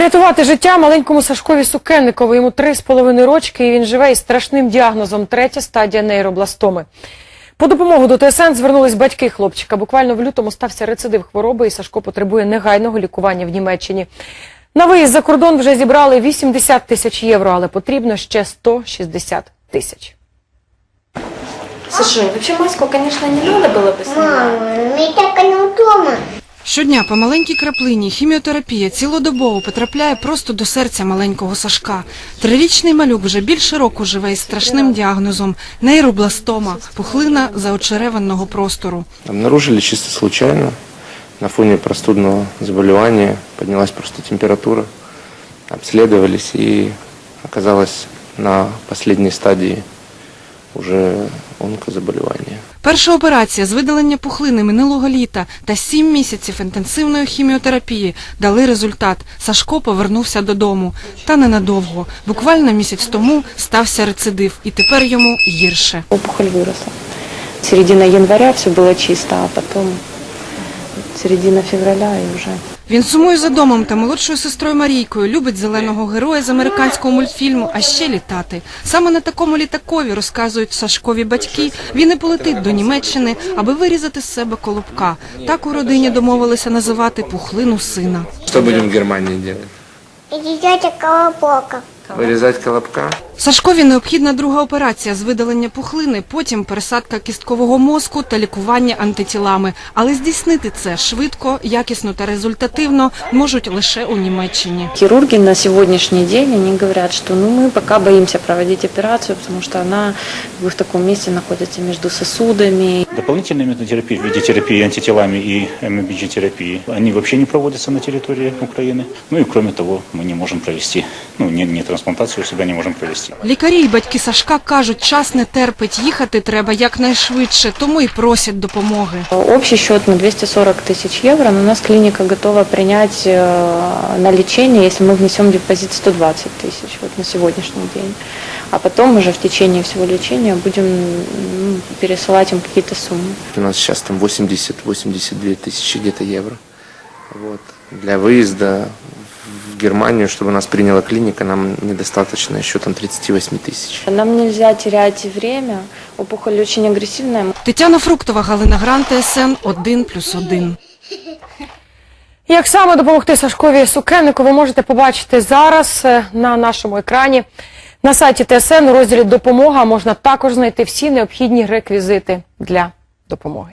Врятувати життя маленькому Сашкові Сукенникову. Йому три з половиною рочки, і він живе із страшним діагнозом третя стадія нейробластоми. По допомогу до ТСН звернулись батьки хлопчика. Буквально в лютому стався рецидив хвороби, і Сашко потребує негайного лікування в Німеччині. На виїзд за кордон вже зібрали 80 тисяч євро, але потрібно ще 160 тисяч. Слушай, вообще маску, конечно, не надо было бы снимать. Мама, неудобно. Щодня по маленькій краплині хіміотерапія цілодобово потрапляє просто до серця маленького Сашка. Трирічний малюк вже більше року живе із страшним діагнозом нейробластома, пухлина заочеревинного простору. Обнаружили чисто случайно. На фоне простудного заболевания поднялась просто температура. Обследовались и оказалось на последней стадии уже онкозаболевания. Перша операція з видалення пухлини минулого літа та сім місяців інтенсивної хіміотерапії дали результат. Сашко повернувся додому. Та ненадовго. Буквально місяць тому стався рецидив, і тепер йому гірше. Опухоль виросла. Середина января все було чисто, а потом середина февраля і уже Він сумує за домом та молодшою сестрою Марійкою, любить зеленого героя з американського мультфільму, а ще літати. Саме на такому літакові, розказують Сашкові батьки, він і полетить до Німеччини, аби вирізати з себе колобка. Так у родині домовилися називати пухлину сина. Що будемо в Германії робити? Идите колобока Вырезать колобка? Сашкові необхідна друга операція з видалення пухлини, потім пересадка кісткового мозку та лікування антитілами. Але здійснити це швидко, якісно та результативно можуть лише у Німеччині. Хирурги на сегодняшний день, они говорят, что ну, мы пока боимся проводить операцию, потому что она как бы, в таком месте находится между сосудами. Дополнительные методы терапии в виде терапии антителами и МБГ-терапии, они вообще не проводятся на территории Украины. Ну и кроме того, мы не можем провести, ну не, не трансплантацию у себя не можем провести. Лікарі й батьки Сашка кажуть, час не терпить, їхати треба якнайшвидше, тому і просять допомоги. Общий счет на 240 тысяч евро, но у нас клиника готова принять э, на лечение, если мы внесем депозит 120 тысяч вот на сегодняшний день. А потом уже в течение всего лечения будем м, пересылать им какие-то суммы. У нас сейчас там 80-82 тысячи где-то евро. Вот. Для выезда в Германию, чтобы нас приняла клиника, нам недостаточно еще там 38 тысяч. Нам нельзя терять время, опухоль очень агрессивная. Тетяна Фруктова, Галина Грант, ТСН 1+,1. Як саме допомогти Сашкові Сукеннику, ви можете побачити зараз е, на нашому екрані. На сайті ТСН у розділі Допомога можна також знайти всі необхідні реквізити для допомоги.